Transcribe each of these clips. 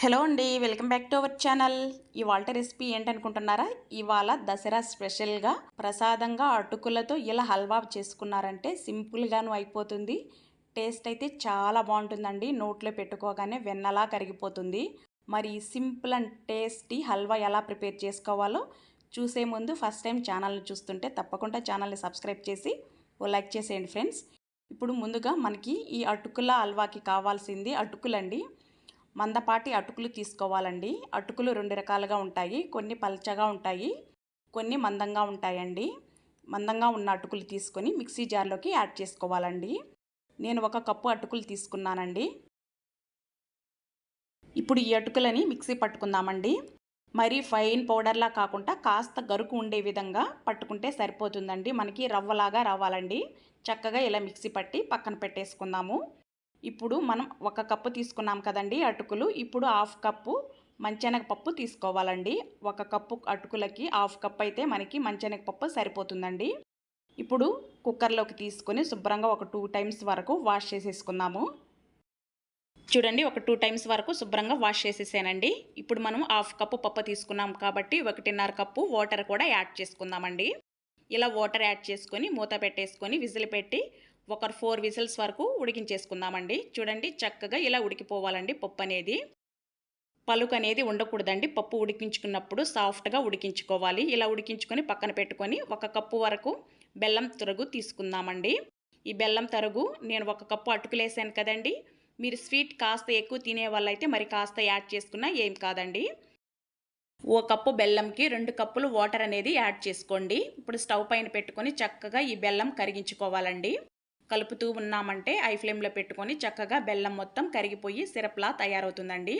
Hello అండి welcome back to our channel. ఇవాళ recipe ఏంటనుకుంటున్నారా? ఇవాళ దసరా స్పెషల్గా ప్రసాదంగా అటుకులతో ఇలా హల్వా చేసుకున్నారంటే సింపుల్గాను అయిపోతుంది. టేస్ట్ అయితే చాలా బాగుంటుందండి. నోట్లో పెట్టుకోగానే వెన్నలా కరిగిపోతుంది. మరి సింపుల్ అండ్ టేస్టీ హల్వా ఎలా ప్రిపేర్ చేసుకోవాలో చూసే ముందు ఫస్ట్ టైం ఛానల్ని చూస్తుంటే తప్పకుండా ఛానల్ని సబ్స్క్రైబ్ చేసి ఓ లైక్ చేసేయండి ఫ్రెండ్స్. ఇప్పుడు ముందుగా మనకి ఈ అటుకుల హల్వాకి కావాల్సింది అటుకులండి. మందపాటి అటుకులు తీసుకోవాలండి. అటుకులు రెండు రకాలుగా ఉంటాయి. కొన్ని పల్చగా ఉంటాయి. కొన్ని మందంగా ఉంటాయండి. మందంగా ఉన్న అటుకులు తీసుకొని మిక్సీ జార్లోకి యాడ్ చేసుకోవాలండి. నేను ఒక కప్పు అటుకులు తీసుకున్నానండి. ఇప్పుడు ఈ అటుకులని మిక్సీ పట్టుకుందామండి. మరీ ఫైన్ పౌడర్లా కాకుండా కాస్త గరుకు ఉండే విధంగా పట్టుకుంటే సరిపోతుందండి. మనకి రవ్వలాగా రావాలండి. చక్కగా ఇలా మిక్సీ పట్టి పక్కన పెట్టేసుకుందాము. ఇప్పుడు మనం ఒక కప్పు తీసుకున్నాం కదండి అటుకులు. ఇప్పుడు హాఫ్ కప్పు మంచెనగపప్పు తీసుకోవాలండి. ఒక కప్పు అటుకులకి హాఫ్ కప్ అయితే మనకి మంచెనగపప్పు సరిపోతుందండి. ఇప్పుడు కుక్కర్లోకి తీసుకొని శుభ్రంగా ఒక టూ టైమ్స్ వరకు వాష్ చేసేసుకుందాము. చూడండి ఒక టూ టైమ్స్ వరకు శుభ్రంగా వాష్ చేసేసానండి. ఇప్పుడు మనం హాఫ్ కప్పు పప్పు తీసుకున్నాం కాబట్టి ఒకటిన్నర కప్పు వాటర్ కూడా యాడ్ చేసుకుందామండి. ఇలా వాటర్ యాడ్ చేసుకొని మూత పెట్టేసుకొని విజిల్ పెట్టి ఒక ఫోర్ విజిల్స్ వరకు ఉడికించేసుకుందామండి. చూడండి చక్కగా ఇలా ఉడికిపోవాలండి పప్పు అనేది పలుకు అనేది ఉండకూడదండి. పప్పు ఉడికించుకున్నప్పుడు సాఫ్ట్గా ఉడికించుకోవాలి. ఇలా ఉడికించుకొని పక్కన పెట్టుకొని ఒక కప్పు వరకు బెల్లం తరుగు తీసుకుందామండి. ఈ బెల్లం తరుగు నేను ఒక కప్పు అటుకులేసాను కదండి. మీరు స్వీట్ కాస్త ఎక్కువ తినే వాళ్ళైతే మరి కాస్త యాడ్ చేసుకున్నా ఏం కాదండి. ఓ కప్పు బెల్లంకి రెండు కప్పులు వాటర్ అనేది యాడ్ చేసుకోండి. ఇప్పుడు స్టవ్ పైన పెట్టుకొని చక్కగా ఈ బెల్లం కరిగించుకోవాలండి. కలుపుతూ ఉన్నామంటే ఐ ఫ్లేమ్లో పెట్టుకొని చక్కగా బెల్లం మొత్తం కరిగిపోయి సిరప్లా తయారవుతుందండి.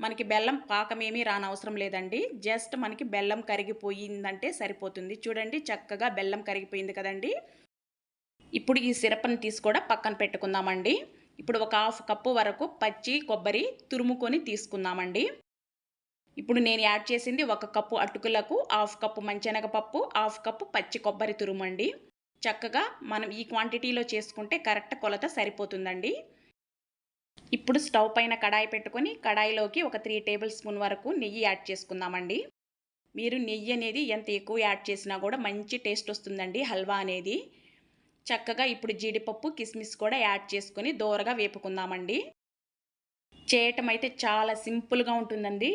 మనకి బెల్లం పాకమేమీ రానవసరం లేదండి. జస్ట్ మనకి బెల్లం కరిగిపోయిందంటే సరిపోతుంది. చూడండి చక్కగా బెల్లం కరిగిపోయింది కదండి. ఇప్పుడు ఈ సిరప్ని తీసి కూడా పక్కన పెట్టుకుందామండి. ఇప్పుడు ఒక హాఫ్ కప్పు వరకు పచ్చి కొబ్బరి తురుముకొని తీసుకుందామండి. ఇప్పుడు నేను యాడ్ చేసింది ఒక కప్పు అటుకులకు హాఫ్ కప్పు మంచెనగపప్పు హాఫ్ కప్పు పచ్చి కొబ్బరి తురుమండి. చక్కగా మనం ఈ క్వాంటిటీలో చేసుకుంటే కరెక్ట్ కొలత సరిపోతుందండి. ఇప్పుడు స్టవ్ పైన కడాయి పెట్టుకొని కడాయిలోకి ఒక త్రీ టేబుల్ స్పూన్ వరకు నెయ్యి యాడ్ చేసుకుందామండి. మీరు నెయ్యి అనేది ఎంత ఎక్కువ యాడ్ చేసినా కూడా మంచి టేస్ట్ వస్తుందండి హల్వా అనేది. చక్కగా ఇప్పుడు జీడిపప్పు కిస్మిస్ కూడా యాడ్ చేసుకొని దోరగా వేపుకుందామండి. చేయటం అయితే చాలా సింపుల్గా ఉంటుందండి.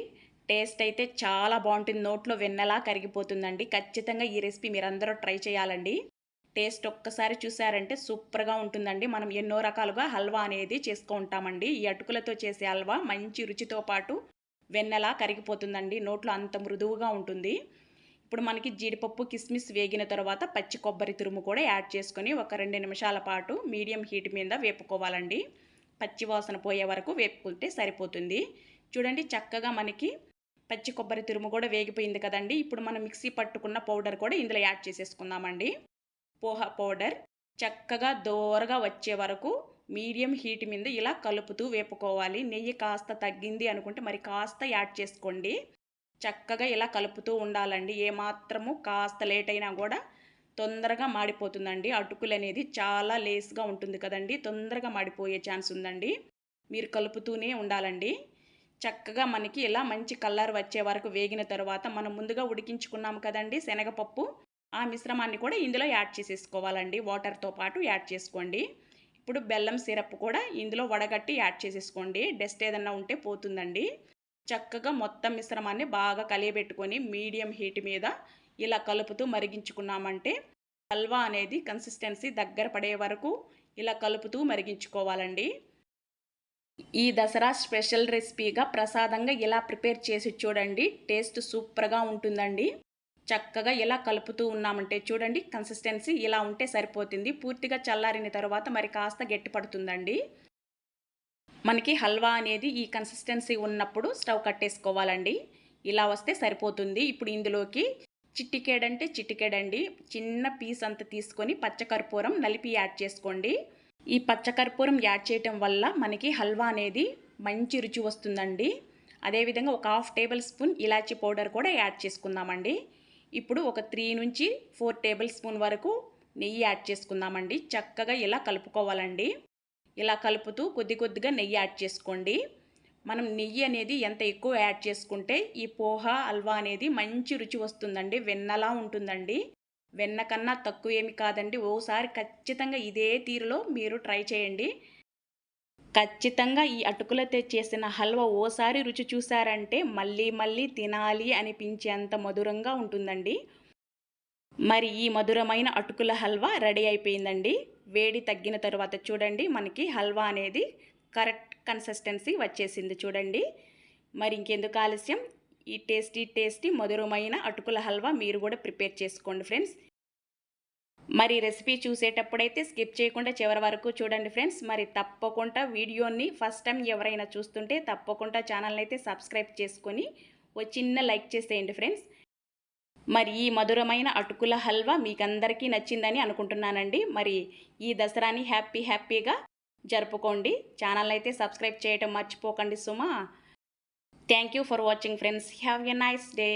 టేస్ట్ అయితే చాలా బాగుంటుంది. నోట్లో వెన్నలా కరిగిపోతుందండి. ఖచ్చితంగా ఈ రెసిపీ మీరందరూ ట్రై చేయాలండి. టేస్ట్ ఒక్కసారి చూసారంటే సూపర్గా ఉంటుందండి. మనం ఎన్నో రకాలుగా హల్వా అనేది చేసుకుంటామండి ఈ అటుకులతో చేసే హల్వా మంచి రుచితో పాటు వెన్నెలా కరిగిపోతుందండి. నోట్లో అంత మృదువుగా ఉంటుంది. ఇప్పుడు మనకి జీడిపప్పు కిస్మిస్ వేగిన తర్వాత పచ్చి కొబ్బరి తురుము కూడా యాడ్ చేసుకొని ఒక రెండు నిమిషాల పాటు మీడియం హీట్ మీద వేపుకోవాలండి. పచ్చి వాసన పోయే వరకు వేపుకుంటే సరిపోతుంది. చూడండి చక్కగా మనకి పచ్చి కొబ్బరి తురుము కూడా వేగిపోయింది కదండి. ఇప్పుడు మనం మిక్సీ పట్టుకున్న పౌడర్ కూడా ఇందులో యాడ్ చేసేసుకుందామండి. పోహా పౌడర్ చక్కగా దోరగా వచ్చే వరకు మీడియం హీట్ మీద ఇలా కలుపుతూ వేపుకోవాలి. నెయ్యి కాస్త తగ్గింది అనుకుంటే మరి కాస్త యాడ్ చేసుకోండి. చక్కగా ఇలా కలుపుతూ ఉండాలండి. ఏమాత్రము కాస్త లేట్ అయినా కూడా తొందరగా మాడిపోతుందండి. అటుకులు అనేది చాలా లేస్గా ఉంటుంది కదండి. తొందరగా మాడిపోయే ఛాన్స్ ఉందండి. మీరు కలుపుతూనే ఉండాలండి. చక్కగా మనకి ఇలా మంచి కలర్ వచ్చే వరకు వేగిన తర్వాత మనం ముందుగా ఉడికించుకున్నాము కదండి శనగపప్పు. ఆ మిశ్రమాన్ని కూడా ఇందులో యాడ్ చేసేసుకోవాలండి. వాటర్తో పాటు యాడ్ చేసుకోండి. ఇప్పుడు బెల్లం సిరప్ కూడా ఇందులో వడగట్టి యాడ్ చేసేసుకోండి. డస్ట్ ఏదన్నా ఉంటే పోతుందండి. చక్కగా మొత్తం మిశ్రమాన్ని బాగా కలియబెట్టుకొని మీడియం హీట్ మీద ఇలా కలుపుతూ మరిగించుకున్నామంటే హల్వా అనేది కన్సిస్టెన్సీ దగ్గర పడే వరకు ఇలా కలుపుతూ మరిగించుకోవాలండి. ఈ దసరా స్పెషల్ రెసిపీగా ప్రసాదంగా ఇలా ప్రిపేర్ చేసి చూడండి. టేస్ట్ సూపర్గా ఉంటుందండి. చక్కగా ఇలా కలుపుతూ ఉన్నామంటే చూడండి కన్సిస్టెన్సీ ఇలా ఉంటే సరిపోతుంది. పూర్తిగా చల్లారిన తర్వాత మరి కాస్త గట్టిపడుతుందండి. మనకి హల్వా అనేది ఈ కన్సిస్టెన్సీ ఉన్నప్పుడు స్టవ్ కట్టేసుకోవాలండి. ఇలా వస్తే సరిపోతుంది. ఇప్పుడు ఇందులోకి చిట్టికేడంటే చిట్టికేడండి. చిన్న పీస్ అంత తీసుకొని పచ్చకర్పూరం నలిపి యాడ్ చేసుకోండి. ఈ పచ్చకర్పూరం యాడ్ చేయటం వల్ల మనకి హల్వా అనేది మంచి రుచి వస్తుందండి. అదేవిధంగా ఒక హాఫ్ టేబుల్ స్పూన్ ఇలాచీ పౌడర్ కూడా యాడ్ చేసుకుందామండి. ఇప్పుడు ఒక త్రీ నుంచి ఫోర్ టేబుల్ స్పూన్ వరకు నెయ్యి యాడ్ చేసుకుందామండి. చక్కగా ఇలా కలుపుకోవాలండి. ఇలా కలుపుతూ కొద్ది కొద్దిగా నెయ్యి యాడ్ చేసుకోండి. మనం నెయ్యి అనేది ఎంత ఎక్కువ యాడ్ చేసుకుంటే ఈ పోహ హల్వా అనేది మంచి రుచి వస్తుందండి. వెన్నలా ఉంటుందండి. వెన్న కన్నా తక్కువ ఏమి కాదండి. ఓసారి ఖచ్చితంగా ఇదే తీరులో మీరు ట్రై చేయండి. ఖచ్చితంగా ఈ అటుకులతో చేసిన హల్వా ఓసారి రుచి చూసారంటే మళ్ళీ మళ్ళీ తినాలి అనిపించేంత మధురంగా ఉంటుందండి. మరి ఈ మధురమైన అటుకుల హల్వా రెడీ అయిపోయిందండి. వేడి తగ్గిన తర్వాత చూడండి మనకి హల్వా అనేది కరెక్ట్ కన్సిస్టెన్సీ వచ్చేసింది చూడండి. మరి ఇంకెందుకు ఆలస్యం? ఈ టేస్టీ టేస్టీ మధురమైన అటుకుల హల్వా మీరు కూడా ప్రిపేర్ చేసుకోండి ఫ్రెండ్స్. మరి రెసిపీ చూసేటప్పుడైతే స్కిప్ చేయకుండా చివరి వరకు చూడండి ఫ్రెండ్స్ మరి తప్పకుండా వీడియోని ఫస్ట్ టైం ఎవరైనా చూస్తుంటే తప్పకుండా ఛానల్ని అయితే సబ్స్క్రైబ్ చేసుకొని ఓ చిన్న లైక్ చేసేయండి ఫ్రెండ్స్ మరి ఈ మధురమైన అటుకుల హల్వా మీకందరికీ నచ్చిందని అనుకుంటున్నానండి. మరి ఈ దసరాని హ్యాపీ హ్యాపీగా జరుపుకోండి. ఛానల్ అయితే సబ్స్క్రైబ్ చేయటం మర్చిపోకండి సుమా. Thank you for watching friends have a nice day